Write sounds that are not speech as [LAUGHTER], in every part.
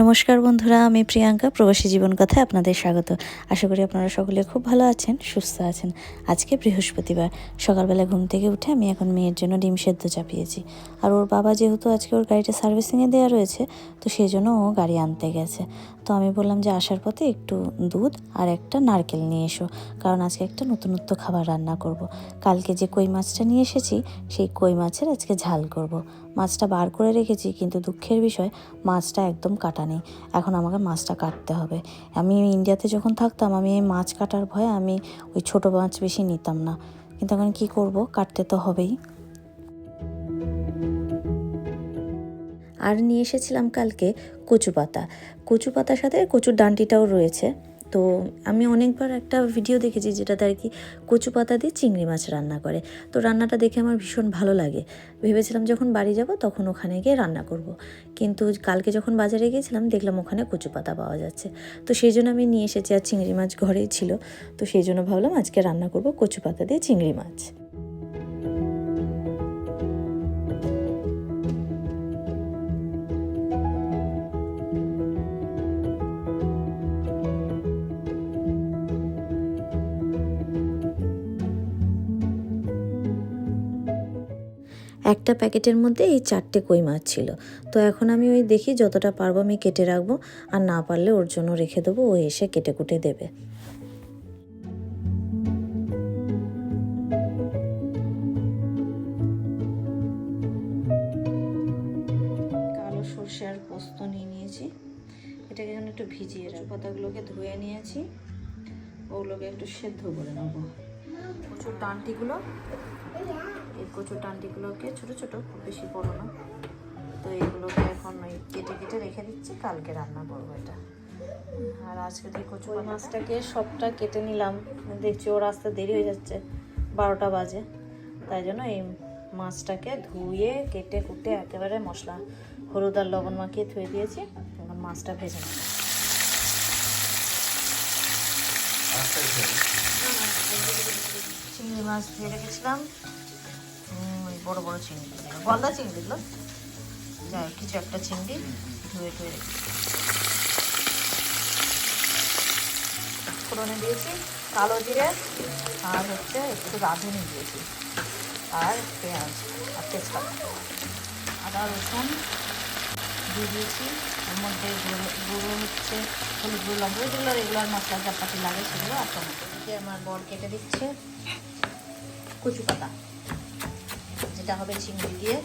নমস্কার বন্ধুরা, আমি প্রিয়াঙ্কা, প্রবাসী জীবন কথায় আপনাদের স্বাগত। আশা করি আপনারা সকলে খুব ভালো আছেন, সুস্থ আছেন। আজকে বৃহস্পতিবার, সকালবেলা ঘুম থেকে উঠে আমি এখন মেয়ের জন্য ডিম সেদ্ধ চাপিয়েছি। আর ওর বাবা যেহেতু আজকে ওর গাড়িটা সার্ভিসিংয়ে দেওয়া রয়েছে, তো সেই জন্য ও গাড়ি আনতে গেছে। তো আমি বললাম যে আসার পথে একটু দুধ আর একটা নারকেল নিয়ে এসো, কারণ আজকে একটা নতুনত্ব খাবার রান্না করব। কালকে যে কই মাছটা নিয়ে এসেছি, সেই কই মাছের আজকে ঝাল করব। মাছটা বার করে রেখেছি, কিন্তু দুঃখের বিষয়, মাছটা একদম কাটা নেই। এখন আমাকে মাছটা কাটতে হবে। আমি ইন্ডিয়াতে যখন থাকতাম, আমি এই মাছ কাটার ভয়ে আমি ওই ছোটো মাছ বেশি নিতাম না। কিন্তু এখন কি করব? কাটতে তো হবেই। আর নিয়ে এসেছিলাম কালকে কচু পাতা। কচু পাতার সাথে কচুর ডান্ডিটাও রয়েছে। তো আমি অনেকবার একটা ভিডিও দেখেছি যেটাতে আর কি কচু পাতা দিয়ে চিংড়ি মাছ রান্না করে। তো রান্নাটা দেখে আমার ভীষণ ভালো লাগে। ভেবেছিলাম যখন বাড়ি যাব তখন ওখানে গিয়ে রান্না করব। কিন্তু কালকে যখন বাজারে গিয়েছিলাম দেখলাম ওখানে কচু পাতা পাওয়া যাচ্ছে। তো সেই জন্য আমি নিয়ে এসেছি আর চিংড়ি মাছ ঘরেই ছিল। তো সেই জন্য ভাবলাম আজকে রান্না করব কচু পাতা দিয়ে চিংড়ি মাছ। একটা প্যাকেটের মধ্যে এই চারটে কই মাছ ছিল। তো এখন আমি ওই দেখি যতটা পারব আমি কেটে রাখব, আর না পারলে ওর জন্য রেখে দেবো, ও এসে কেটে কুটে দেবে। কালো সর্ষে আর পোস্ত নিয়ে নিয়েছি। এটাকে যেন একটু ভিজিয়ে রাখ পাতাগুলোকে ধুয়ে নিয়েছি। ওগুলোকে একটু সেদ্ধ করে নেব। প্রচুর ডান্টিগুলো এই কচুর ডান্ডিগুলোকে ছোট ছোট খুব বেশি বড় না। তো এগুলোকে এখন ওই কেটে কেটে রেখে দিচ্ছি কালকে রান্না করব এটা। আর আজকে তো কচু মাছটাকে সবটা কেটে নিলাম। দেখছি ওর আসতে দেরি হয়ে যাচ্ছে বারোটা বাজে। তাই জন্য এই মাছটাকে ধুয়ে কেটে কুটে একেবারে মশলা হলুদ আর লবণ মাখিয়ে ধুয়ে দিয়েছি। এখন মাছটা ভেজে নেব। চিংড়ি মাছ ধুয়ে রেখেছিলাম। বড় বড় চিংড়ি গলদা চিংড়িগুলো যাই কিছু একটা চিংড়ি ধুয়ে ধুয়ে ফোড়নে দিয়েছি কালো জিরে আর হচ্ছে একটু রাঁধুনি দিয়েছি আর পেঁয়াজ আর তেজপাতা। আদা, রসুন দিয়ে দিয়েছি। ওর মধ্যে গুঁড়ো হচ্ছে হলুদ, গুঁড়ো লঙ্কা। যেগুলো রেগুলার মশলা চাপাতি লাগে সেগুলো আর টমেটো। আমার বর কেটে দিচ্ছে কচু পাতা যেটা হবে চিংড়ি দিয়ে।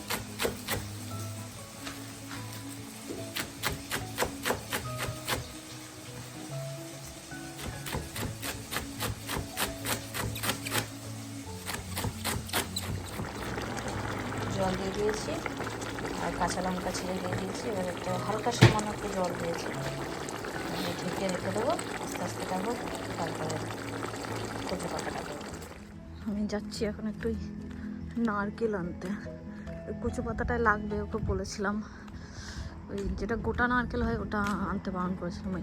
জল দিয়ে দিয়েছি, আর কাঁচা লঙ্কা ছিঁড়ে দিয়ে দিয়েছি। এবার একটু হালকা সামান্য একটু জল দিয়েছি। ঢেকে রেখে দেবো, আস্তে আস্তে দেবো তারপরে পাতাটা দেবো। আমি যাচ্ছি এখন একটু নারকেল আনতে। কচু পাতাটায় লাগবে, ওকে বলেছিলাম। ওই যেটা গোটা নারকেল হয়, ওটা আনতে বারণ করেছিলাম। ওই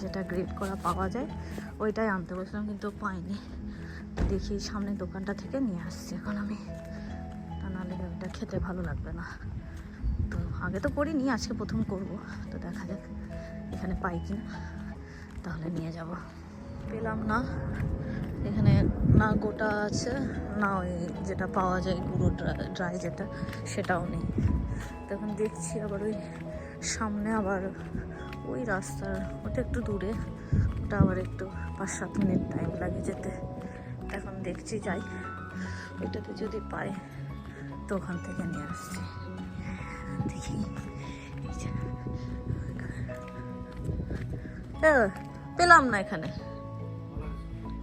যেটা গ্রেড করা পাওয়া যায়, ওইটাই আনতে বলেছিলাম, কিন্তু পাইনি। দেখি সামনের দোকানটা থেকে নিয়ে আসছি এখন আমি। তা নাহলে ওইটা খেতে ভালো লাগবে না। তো আগে তো করিনি, আজকে প্রথম করব। তো দেখা যাক, এখানে পাই কি না তাহলে নিয়ে যাব। পেলাম না। এখানে না গোটা আছে, না ওই যেটা পাওয়া যায় গুঁড়ো ড্রাই যেটা, সেটাও নেই। তখন দেখছি আবার ওই সামনে আবার ওই রাস্তার, ওটা একটু দূরে, ওটা আবার একটু পাঁচ সাত মিনিট টাইম লাগে যেতে। এখন দেখছি, যাই। ওইটাতে যদি পাই, তো ওখান থেকে নিয়ে আসছি। দেখি, এই পেলাম না এখানে।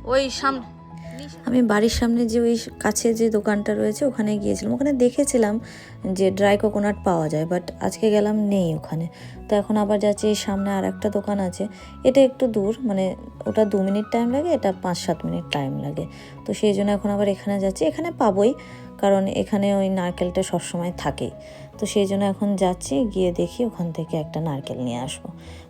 ওই সামনে আমি বাড়ির সামনে যে ওই কাছে যে দোকানটা রয়েছে, ওখানে গিয়েছিলাম। ওখানে দেখেছিলাম যে ড্রাই কোকোনাট পাওয়া যায়, বাট আজকে গেলাম নেই ওখানে। তো এখন আবার যাচ্ছি, এই সামনে আর একটা দোকান আছে। এটা একটু দূর মানে ওটা দু মিনিট টাইম লাগে, এটা পাঁচ সাত মিনিট টাইম লাগে। তো সেই জন্য এখন আবার এখানে যাচ্ছি। এখানে পাবোই, কারণ এখানে ওই নারকেলটা সবসময় থাকেই। তো সেই জন্য এখন যাচ্ছি, গিয়ে দেখি ওখান থেকে একটা নারকেল নিয়ে আসব।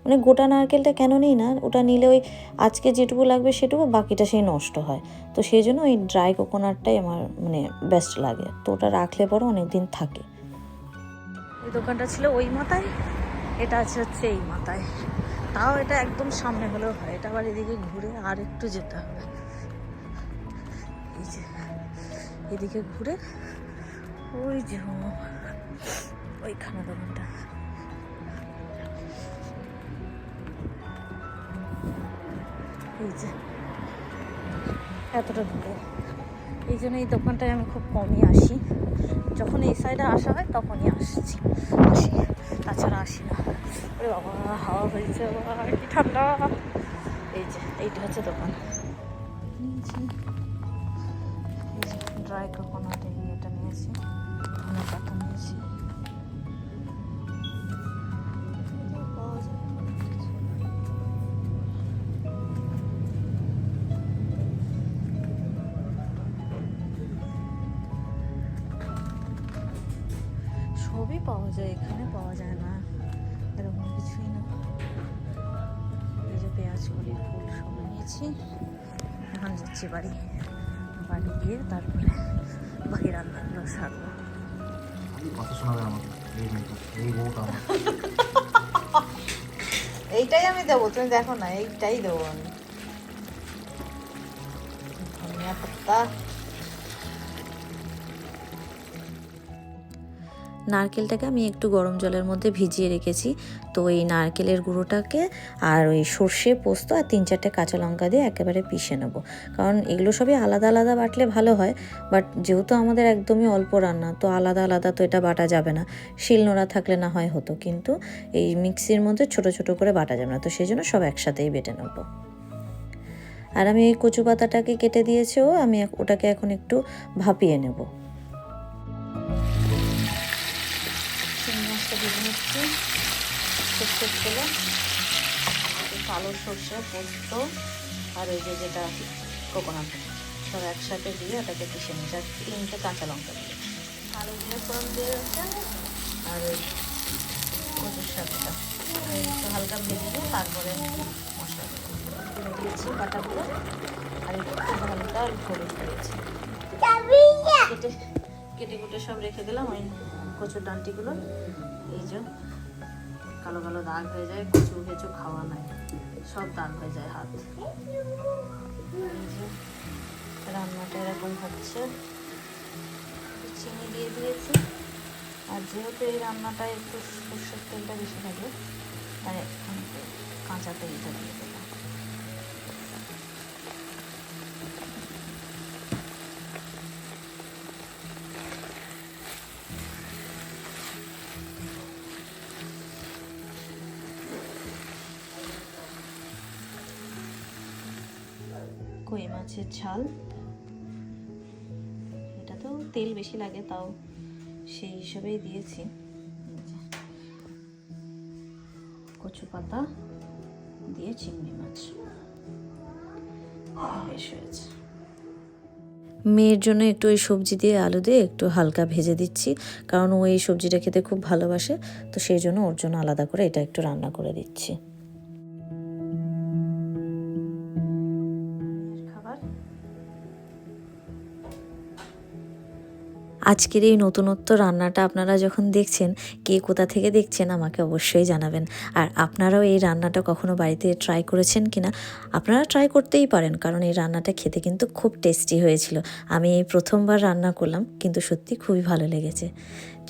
মানে গোটা নারকেলটা কেন নিই না, ওটা নিলে ওই আজকে যেটুকু লাগবে সেটুকু, বাকিটা সেই নষ্ট হয়। তো সেই জন্য ওই ড্রাই কোকোনাটটাই আমার মানে বেস্ট লাগে। তো ওটা রাখলে পরে অনেক দিন থাকে। ওই দোকানটা ছিল ওই মাথায়, এটা আছে হচ্ছে এই মাথায়। তাও এটা একদম সামনে হলেও হয়, এটা আবার এদিকে ঘুরে আর একটু যেতে হবে। এই যে, এদিকে ঘুরে, ওই যে ওইখানে দোকানটা এই যে, এতটা দূরে। এই জন্য এই দোকানটায় আমি খুব কমই আসি। যখন এই সাইডে আসা হয়, তখনই আসছি। আসি। তাছাড়া আসি না। ওরে বাবা, হাওয়া হয়েছে বাবা কি ঠান্ডা। এই যে, এইটা হচ্ছে দোকান। সবই পাওয়া যায় এখানে পাওয়া যায় না। এরকম কিছুই না। এই যে পেঁয়াজ কলি ফুল সব নিয়েছি। এখন যাচ্ছি বাড়ি। বাড়ি গিয়ে তারপরে বাকি রান্নাগুলো সারবো। কথা শোনাবে আমাকে। এই মেয়েটা এই বউটা আমার। [LAUGHS] এইটাই আমি দেবো তুমি দেখো না এইটাই দেবো আমি। ধনিয়া পাত্তা নারকেলটাকে আমি একটু গরম জলের মধ্যে ভিজিয়ে রেখেছি। তো এই নারকেলের গুঁড়োটাকে আর ওই সর্ষে পোস্ত আর তিন চারটে কাঁচা লঙ্কা দিয়ে একেবারে পিষে নেব। কারণ এগুলো সবই আলাদা আলাদা বাটলে ভালো হয়। বাট যেহেতু আমাদের একদমই অল্প রান্না, তো আলাদা আলাদা তো এটা বাটা যাবে না। শিলনোড়া থাকলে না হয় হতো, কিন্তু এই মিক্সির মধ্যে ছোট ছোট করে বাটা যাবে না। তো সেই জন্য সব একসাথেই বেটে নেব। আর আমি এই কচু পাতাটাকে কেটে দিয়েছেও আমি এক- ওটাকে এখন একটু ভাপিয়ে নেব। নিচ্ছি সর্ষে তেলে কালো সর্ষে পোস্ত আর ওই যে যেটা কোকোনাট সব একসাথে দিয়ে ওটাকে পিষে নিচ্ছি আর তিনটে কাঁচা লঙ্কা দিয়ে। কালো জিরে ফোড়ন দিয়ে হচ্ছে আর ওই কচুর শাকটা। একটু হালকা ভেজে দিয়ে তারপরে মশলা দিয়ে দিয়েছি বাটাগুলো। আর একটু হালকা হলুদ দিয়েছি। কেটে কেটে কুটে সব রেখে দিলাম, ওই কচুর ডান্টিগুলো। এই যে কালো কালো দাগ হয়ে যায়, কচু কেঁচু খাওয়া নাই, সব দাগ হয়ে যায় হাত। রান্নাটা এরকম হচ্ছে। চিনি দিয়ে দিয়েছি। আর যেহেতু এই রান্নাটায় একটু সর্ষের তেলটা বেশি থাকে, তাই কাঁচা তেলটা দিয়ে দিলাম। কই মাছের ঝাল? এটা তো তেল বেশি লাগে, তাও সেই হিসাবেই দিয়েছি। কচু পাতা দিয়ে চিংড়ি মাছ। বেশ হয়েছে। মেয়ের জন্য একটু ওই সবজি দিয়ে আলু দিয়ে একটু হালকা ভেজে দিচ্ছি, কারণ ও এই সবজিটা খেতে খুব ভালোবাসে, তো সেই জন্য ওর জন্য আলাদা করে এটা একটু রান্না করে দিচ্ছি। আজকের এই নতুনত্ব রান্নাটা আপনারা যখন দেখছেন, কে কোথা থেকে দেখছেন আমাকে অবশ্যই জানাবেন। আর আপনারাও এই রান্নাটা কখনো বাড়িতে ট্রাই করেছেন কিনা আপনারা ট্রাই করতেই পারেন, কারণ এই রান্নাটা খেতে কিন্তু খুব টেস্টি হয়েছিল। আমি এই প্রথমবার রান্না করলাম, কিন্তু সত্যি খুবই ভালো লেগেছে।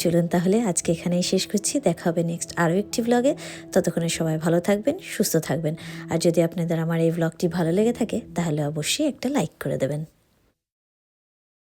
চলুন তাহলে আজকে এখানেই শেষ করছি, দেখা হবে নেক্সট আরও একটি ব্লগে ততক্ষণে সবাই ভালো থাকবেন, সুস্থ থাকবেন। আর যদি আপনাদের আমার এই ব্লগটি ভালো লেগে থাকে, তাহলে অবশ্যই একটা লাইক করে দেবেন।